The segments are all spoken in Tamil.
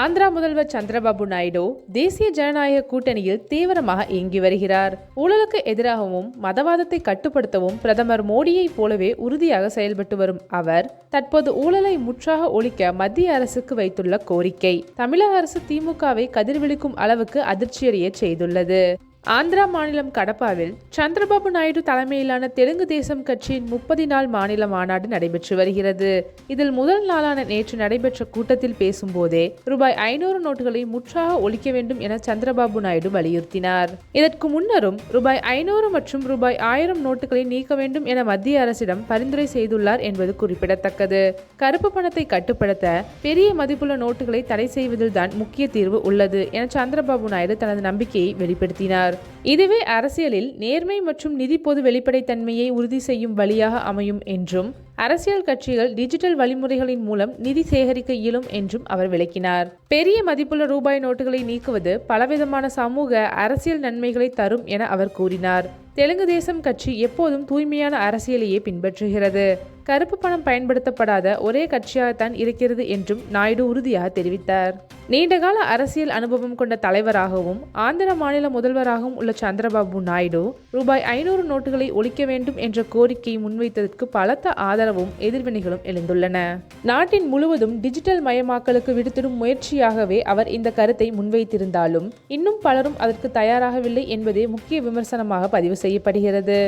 ஆந்திரா முதல்வர் சந்திரபாபு நாயுடு தேசிய ஜனநாயக கூட்டணியில் தீவிரமாக இயங்கி வருகிறார். ஊழலுக்கு எதிராகவும் மதவாதத்தை கட்டுப்படுத்தவும் பிரதமர் மோடியைப் போலவே உறுதியாக செயல்பட்டு வரும் அவர் தற்போது ஊழலை முற்றாக ஒழிக்க மத்திய அரசுக்கு வைத்துள்ள கோரிக்கை. தமிழக அரசு திமுகவை கதிர்விழிக்கும் அளவுக்கு அதிர்ச்சியடைய செய்துள்ளது. ஆந்திரா மாநிலம் கடப்பாவில் சந்திரபாபு நாயுடு தலைமையிலான தெலுங்கு தேசம் கட்சியின் முப்பது நாள் மாநில மாநாடு நடைபெற்று வருகிறது. இதில் முதல் நாளான நேற்று நடைபெற்ற கூட்டத்தில் பேசும்போதே ரூபாய் ஐநூறு நோட்டுகளை முற்றாக ஒழிக்க வேண்டும் என சந்திரபாபு நாயுடு வலியுறுத்தினார். இதற்கு முன்னரும் ரூபாய் ஐநூறு மற்றும் ரூபாய் ஆயிரம் நோட்டுகளை நீக்க வேண்டும் என மத்திய அரசிடம் பரிந்துரை செய்துள்ளார் என்பது குறிப்பிடத்தக்கது. கருப்பு பணத்தை கட்டுப்படுத்த பெரிய மதிப்புள்ள நோட்டுகளை தடை செய்வதில்தான் முக்கிய தீர்வு உள்ளது என சந்திரபாபு நாயுடு தனது நம்பிக்கையை வெளிப்படுத்தினார். இதுவே அரசியலில் நேர்மை மற்றும் நிதி பொது வெளிப்படைத்தன்மையை உறுதி செய்யும் வழியாக அமையும் என்றும் அரசியல் கட்சிகள் டிஜிட்டல் வழிமுறைகளின் மூலம் நிதி சேகரிக்க இயலும் என்றும் அவர் விளக்கினார். பெரிய மதிப்புள்ள ரூபாய் நோட்டுகளை நீக்குவது பலவிதமான சமூக அரசியல் நன்மைகளை தரும் என அவர் கூறினார். தெலுங்கு தேசம் கட்சி எப்போதும் தூய்மையான அரசியலையே பின்பற்றுகிறது. கருப்பு பணம் பயன்படுத்தப்படாத ஒரே கட்சியாகத்தான் இருக்கிறது என்றும் நாயுடு உறுதியாக தெரிவித்தார். நீண்டகால அரசியல் அனுபவம் கொண்ட தலைவராகவும் ஆந்திர மாநில முதல்வராகவும் உள்ள சந்திரபாபு நாயுடு ரூபாய் ஐநூறு நோட்டுகளை ஒழிக்க வேண்டும் என்ற கோரிக்கையை முன்வைத்ததற்கு பலத்த ஆதரவும் எதிர்வினைகளும் எழுந்துள்ளன. நாட்டின் முழுவதும் டிஜிட்டல் மயமாக்கலுக்கு விடுத்திடும் முயற்சியாகவே அவர் இந்த கருத்தை முன்வைத்திருந்தாலும் இன்னும் பலரும் அதற்கு தயாராகவில்லை என்பதே முக்கிய விமர்சனமாக பதிவு செய்யப்படுகிறது.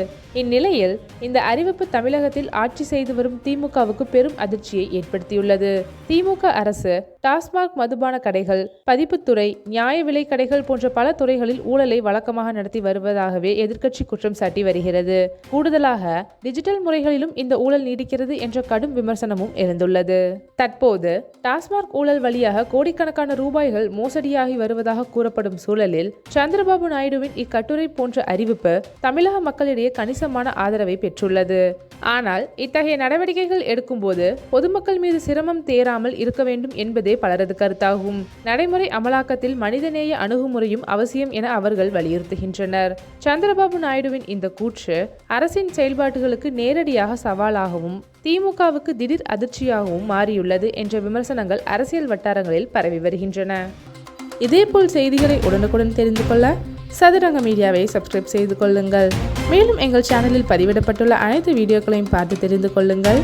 இந்நிலையில் இந்த அறிவிப்பு தமிழகத்தில் ஆட்சி செய்த வரும் திமுகவுக்கு பெரும் அதிர்ச்சியை ஏற்படுத்தியுள்ளது. திமுக அரசு டாஸ்மாக் மதுபான கடைகள் பதிப்புத்துறை நியாய விலை கடைகள் போன்ற பல துறைகளில் ஊழலை வழக்கமாக நடத்தி வருவதாகவே எதிர்க்கட்சி குற்றம் சாட்டி வருகிறது. கூடுதலாக டிஜிட்டல் முறைகளிலும் இந்த ஊழல் நீடிக்கிறது என்ற கடும் விமர்சனமும் எழுந்துள்ளது. தற்போது டாஸ்மாக் ஊழல் வழியாக கோடிக்கணக்கான ரூபாய்கள் மோசடியாகி வருவதாக கூறப்படும் சூழலில் சந்திரபாபு நாயுடுவின் இக்கட்டுரை போன்ற அறிவிப்பு தமிழக மக்களிடையே கணிசமான ஆதரவை பெற்றுள்ளது. ஆனால் இத்தகைய இத்தகைய நடவடிக்கைகள் எடுக்கும்போது பொதுமக்கள் மீது சிரமம் தேராமல் இருக்க வேண்டும் என்பதே பலரது கருத்தாகும். நடைமுறை அமலாக்கத்தில் மனிதநேய அணுகுமுறையும் அவசியம் என அவர்கள் வலியுறுத்துகின்றனர். சந்திரபாபு நாயுடுவின் இந்த கூற்று அரசின் செயல்பாடுகளுக்கு நேரடியாக சவாலாகவும் திமுகவுக்கு திடீர் அதிர்ச்சியாகவும் மாறியுள்ளது என்ற விமர்சனங்கள் அரசியல் வட்டாரங்களில் பரவி வருகின்றன. இதேபோல் செய்திகளை உடனுக்குடன் தெரிந்து கொள்ள சதுரங்க மீடியாவை சப்ஸ்கிரைப் செய்து கொள்ளுங்கள். மேலும் எங்கள் சேனலில் பதிவிடப்பட்டுள்ள அனைத்து வீடியோக்களையும் பார்த்து தெரிந்து கொள்ளுங்கள்.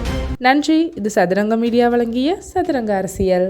நன்றி. இது சதுரங்க மீடியா வழங்கிய சதுரங்க அரசியல்.